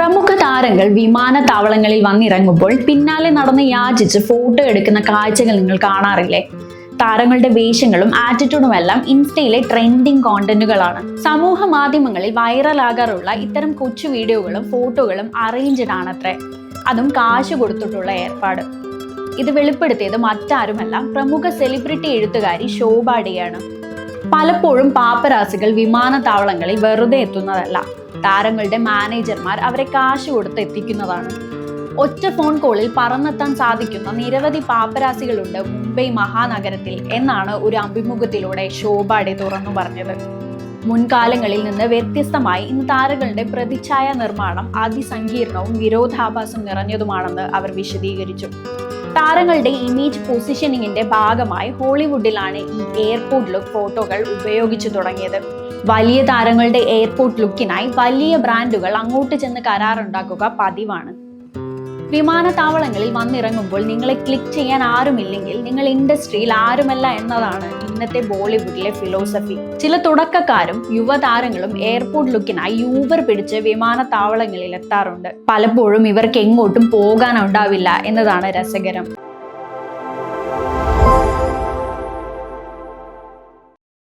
പ്രമുഖ താരങ്ങൾ വിമാനത്താവളങ്ങളിൽ വന്നിറങ്ങുമ്പോൾ പിന്നാലെ നടന്ന് യാചിച്ച് ഫോട്ടോ എടുക്കുന്ന കാഴ്ചകൾ നിങ്ങൾ കാണാറില്ലേ? താരങ്ങളുടെ വേഷങ്ങളും ആറ്റിറ്റ്യൂഡും എല്ലാം ഇൻസ്റ്റയിലെ ട്രെൻഡിങ് കോണ്ടന്റുകളാണ് സമൂഹ മാധ്യമങ്ങളിൽ വൈറലാകാറുള്ള ഇത്തരം കൊച്ചു വീഡിയോകളും ഫോട്ടോകളും അറേഞ്ച്ഡ് ആണത്രേ. അതും കാശ് കൊടുത്തിട്ടുള്ള ഏർപ്പാട്. ഇത് വെളിപ്പെടുത്തിയത് മറ്റാരുമല്ല പ്രമുഖ സെലിബ്രിറ്റി എഴുത്തുകാരി ശോഭാഡിയാണ് പലപ്പോഴും പാപ്പരാസികൾ വിമാനത്താവളങ്ങളിൽ വെറുതെ എത്തുന്നതല്ല. താരങ്ങളുടെ മാനേജർമാർ അവരെ കാശ് കൊടുത്ത് എത്തിക്കുന്നതാണ്. ഒറ്റ ഫോൺ കോളിൽ പറന്നെത്താൻ സാധിക്കുന്ന നിരവധി പാപ്പരാസികളുണ്ട് മുംബൈ മഹാനഗരത്തിൽ എന്നാണ് ഒരു അഭിമുഖത്തിലൂടെ ശോഭാഡെ തുറന്നു പറഞ്ഞത്. മുൻകാലങ്ങളിൽ നിന്ന് വ്യത്യസ്തമായി ഇന്ന് താരങ്ങളുടെ പ്രതിച്ഛായ നിർമ്മാണം അതിസങ്കീർണവും വിരോധാഭാസം നിറഞ്ഞതുമാണെന്ന് അവർ വിശദീകരിച്ചു. താരങ്ങളുടെ ഇമേജ് പൊസിഷനിങ്ങിന്റെ ഭാഗമായി ഹോളിവുഡിലാണ് ഈ എയർപോർട്ട് ലുക്ക് ഫോട്ടോകൾ ഉപയോഗിച്ചു തുടങ്ങിയത്. വലിയ താരങ്ങളുടെ എയർപോർട്ട് ലുക്കിനായി വലിയ ബ്രാൻഡുകൾ അങ്ങോട്ട് ചെന്ന് കരാറുണ്ടാക്കുക പതിവാണ്. വിമാനത്താവളങ്ങളിൽ വന്നിറങ്ങുമ്പോൾ നിങ്ങളെ ക്ലിക്ക് ചെയ്യാൻ ആരുമില്ലെങ്കിൽ നിങ്ങൾ ഇൻഡസ്ട്രിയിൽ ആരുമല്ല എന്നതാണ് ഇന്നത്തെ ബോളിവുഡിലെ ഫിലോസഫി ചില തുടക്കക്കാരും യുവതാരങ്ങളും എയർപോർട്ട് ലുക്കിനായി യൂബർ പിടിച്ച് വിമാനത്താവളങ്ങളിൽ എത്താറുണ്ട്. പലപ്പോഴും ഇവർക്ക് എങ്ങോട്ടും പോകാനുണ്ടാവില്ല എന്നതാണ് രസകരം.